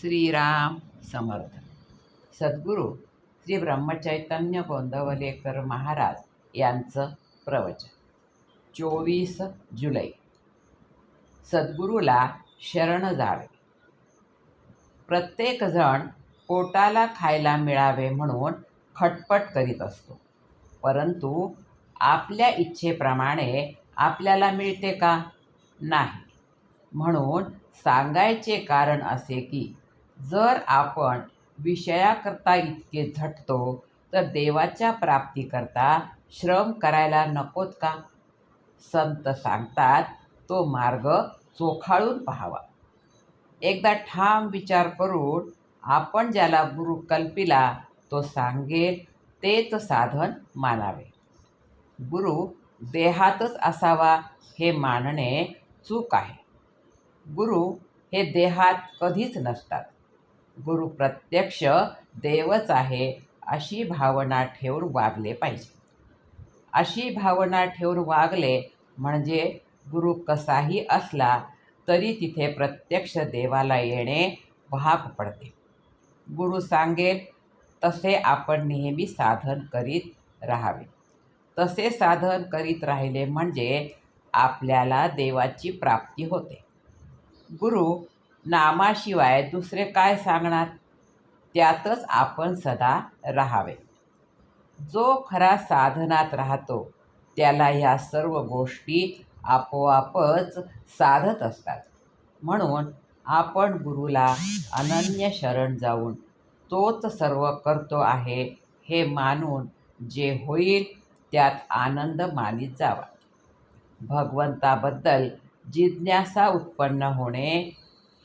श्रीराम समर्थ। सद्गुरू श्री ब्रह्मचैतन्य गोंदवलेकर महाराज यांचं प्रवचन. चोवीस जुलै. सद्गुरूला शरण जावे. प्रत्येकजण पोटाला खायला मिळावे म्हणून खटपट करीत असतो. परंतु आपल्या इच्छेप्रमाणे आपल्याला मिळते का? नाही. म्हणून सांगायचे कारण असे की जर आपण विषयाकरता इतके झटतो तर देवाच्या प्राप्तीकरता श्रम करायला नकोत का? संत सांगतात तो मार्ग चोखाळून पाहावा. एकदा ठाम विचार करून आपण ज्याला गुरु कल्पिला तो सांगेल तेच साधन मानावे. गुरु देहातच असावा हे मानणे चूक आहे. गुरु हे देहात कधीच नसतात. गुरु प्रत्यक्ष देवच आहे अशी भावना ठेवून वागले पाहिजे. अशी भावना ठेवून वागले म्हणजे गुरु कसाही असला तरी तिथे प्रत्यक्ष देवाला येणे भाग पडते. गुरु सांगेल तसे आपण नेहमी साधन करीत राहावे. तसे साधन करीत राहिले म्हणजे आपल्याला देवाची प्राप्ती होते. गुरु नामाशिवाय दुसरे काय सांगणार? त्यातच आपण सदा राहावे. जो खरा साधनात राहतो त्याला ह्या सर्व गोष्टी आपोआपच साधत असतात. म्हणून आपण गुरुला अनन्य शरण जाऊन तोच सर्व करतो आहे हे मानून जे होईल त्यात आनंद मानित जावा. भगवंताबद्दल जिज्ञासा उत्पन्न होणे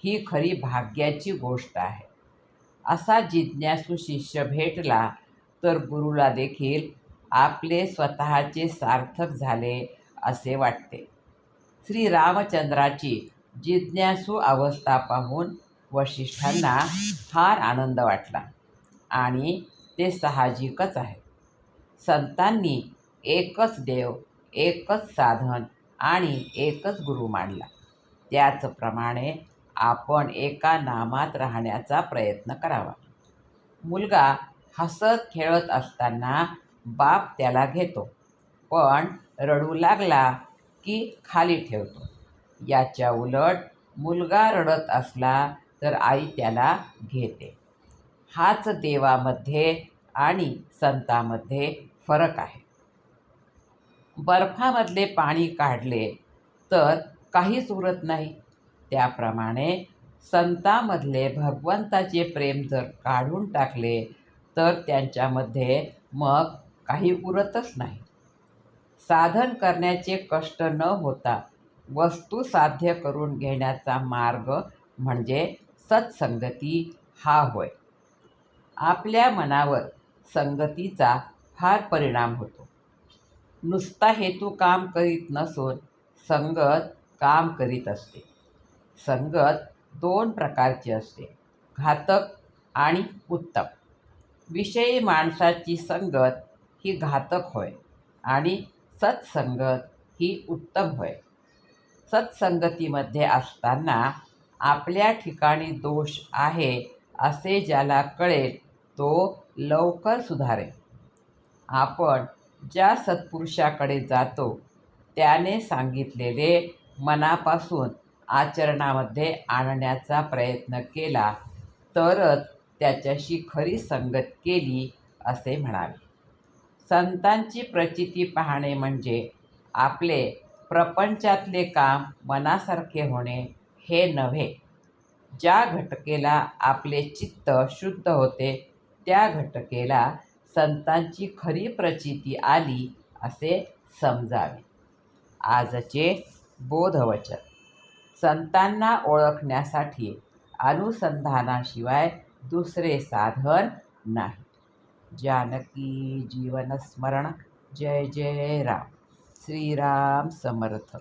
ही खरी भाग्याची गोष्ट आहे. असा जिज्ञासू शिष्य भेटला तर गुरुला देखील आपले स्वतःचे सार्थक झाले असे वाटते. श्री रामचंद्राची जिज्ञासू अवस्था पाहून वशिष्ठांना फार आनंद वाटला आणि ते साहजिकच आहे. संतांनी एकच देव एकच साधन आणि एकच गुरु मानला. त्याचप्रमाणे आपण एका नामात राहण्याचा प्रयत्न करावा. मुलगा हसत खेळत असताना बाप त्याला घेतो पण रडू लागला की खाली ठेवतो. याच्या उलट मुलगा रडत असला तर आई त्याला घेते. हाच देवामध्ये आणि संतामध्ये फरक आहे. बर्फामधले पाणी काढले तर काहीच उरत नाही. त्याप्रमाणे संतामधले भगवंताचे प्रेम जर काढून टाकले तर त्यांच्यामध्ये मग काही उरतच नाही. साधन करण्याचे कष्ट न होता वस्तू साध्य करून घेण्याचा मार्ग म्हणजे सत्संगती हा होय. आपल्या मनावर संगतीचा फार परिणाम होतो. नुसता हेतू काम करीत नसून संगत काम करीत असते. संगत दोन प्रकारची असते. घातक आणि उत्तम. विषयी माणसाची संगत ही घातक होय आणि सत्संगत ही उत्तम होय. सत्संगतीमध्ये असताना आपल्या ठिकाणी दोष आहे असे ज्याला कळेल तो लवकर सुधारेल. आपण ज्या सत्पुरुषाकडे जातो त्याने सांगितलेले मनापासून आचरणामध्ये आणण्याचा प्रयत्न केला तरच त्याच्याशी खरी संगत केली असे म्हणावे. संतांची प्रचिती पाहणे म्हणजे आपले प्रपंचातले काम मनासारखे होणे हे नव्हे. ज्या घटकेला आपले चित्त शुद्ध होते त्या घटकेला संतांची खरी प्रचिती आली असे समजावे. आजचे बोधवचन. संतांना ओळखण्यासाठी अनुसंधानाशिवाय दुसरे साधन नाही. जानकी जीवनस्मरण जय जय राम. श्रीराम समर्थ.